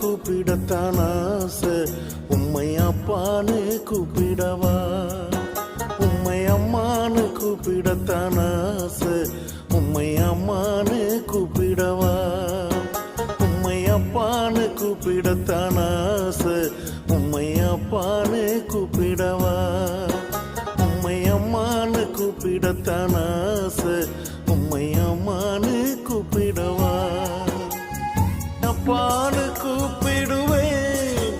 கூப்பிடத்தான் ஆசை. உம்மை அப்பான்னு கூப்பிடவா? உம்மை அம்மான்னு கூப்பிடத்தான் ஆசை. உம்மை அம்மான்னு கூப்பிடவா? உம்மை அப்பான்னு கூப்பிடத்தான் ஆசை. உம்மை அப்பான்னு கூப்பிடவா? உம்மை அம்மான்னு கூப்பிடத்தான் ஆசை. உம்மை அம்மான்னு கூப்பிடவா? அப்பான்னு கூப்பிடுவேன்.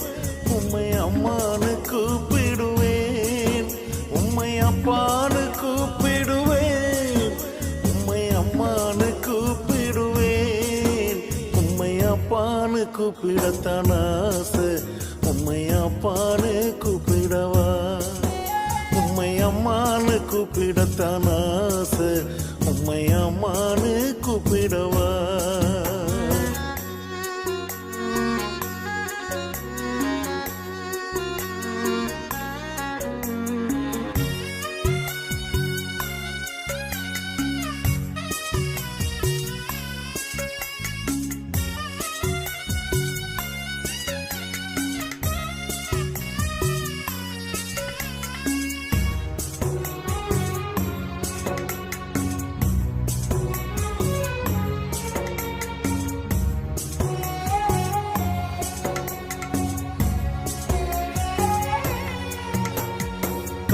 உம்மை அம்மானு கூப்பிடுவேன். உம்மை அப்பான்னு கூப்பிடுவேன். உம்மை அம்மானு கூப்பிடுவேன். உம்மை அப்பான்னு கூப்பிடத்தான் ஆசை. உம்மை அப்பான்னு கூப்பிடவா? உம்மை அம்மானு கூப்பிடத்தான்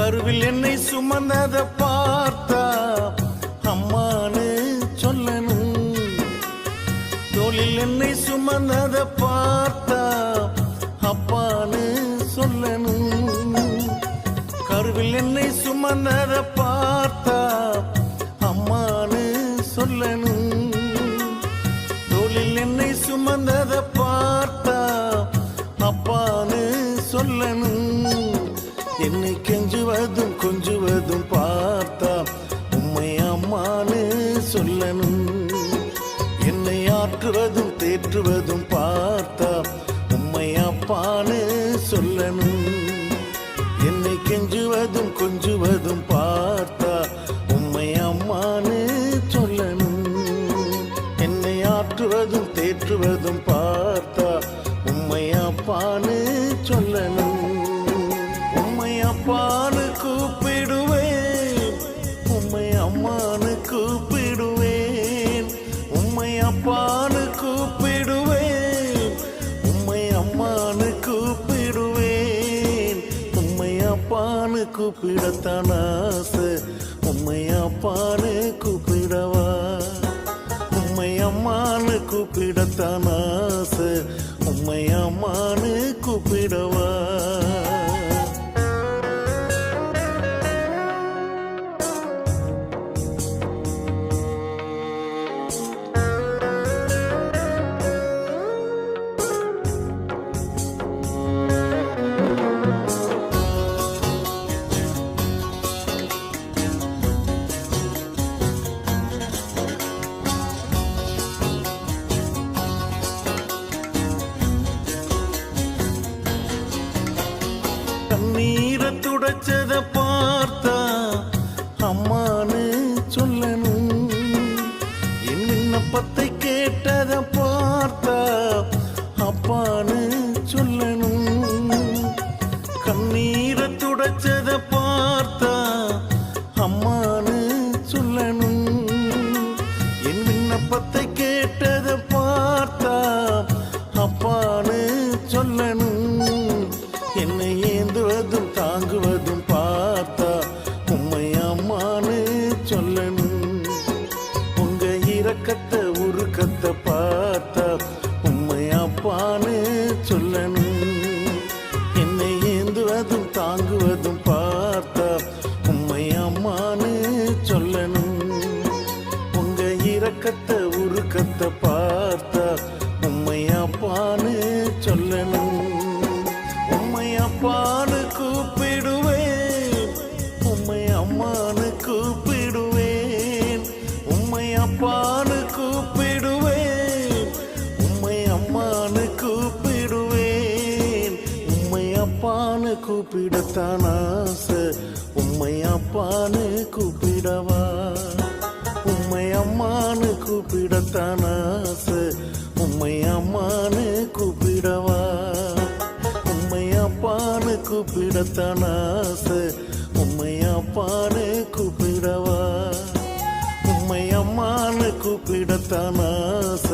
கருவில் என்னை சுமந்ததை பார்த்தா அம்மானு சொல்லணும் தோளில் என்னை சுமந்தத பார்த்தா அப்பான்னு சொல்லணும் கருவில் என்னை சுமந்ததை பார்த்தா அம்மானு சொல்லணும் தோளில் என்னை சுமந்ததை பார்த்தா கெஞ்சுவதும் கொஞ்சுவதும் பார்த்தா உம்மை அம்மானு சொல்லணும். என்னை ஆற்றுவதும் தேற்றுவதும் பார்த்தா உம்மை அப்பானு சொல்லணும். என்னை கெஞ்சுவதும் கொஞ்சுவதும் பார்த்தா உம்மை அம்மானு சொல்லணும். என்னை ஆற்றுவதும் தேற்றுவதும் பார்த்தா உம்மை அப்பானு சொல்ல அப்பான்னு கூப்பிடுவேன். உம்மை அம்மானு கூப்பிடுவேன். உம்மை அப்பான்னு கூப்பிடத்தான் ஆசை. உம்மை அப்பான்னு கூப்பிடவா. உம்மை அம்மானு கூப்பிடத்தான் கண்ணீரை துடைச்சத பார்த்தா அம்மானு சொல்லணும். என் விண்ணப்பத்தை இருப்பான்னு சொல்லணும். என்னை ஏந்துவதும் தாங்குவதும் பார்த்தா உம்மை அம்மான்னு சொல்லணும். உங்க இறக்கத்தை உருக்கத்தை கூப்பிடத்தான் ஆசை உம்மை அப்பான்னு கூப்பிடவா? உம்மை அம்மான்னு கூப்பிடத்தான் ஆசை உம்மை உம்மை அம்மானு கூப்பிடவா? உம்மை அப்பான்னு கூப்பிடத்தான் ஆசை உம்மை அப்பான்னு கூப்பிடவா? உம்மை அம்மான்னு கூப்பிடத்தான் ஆசை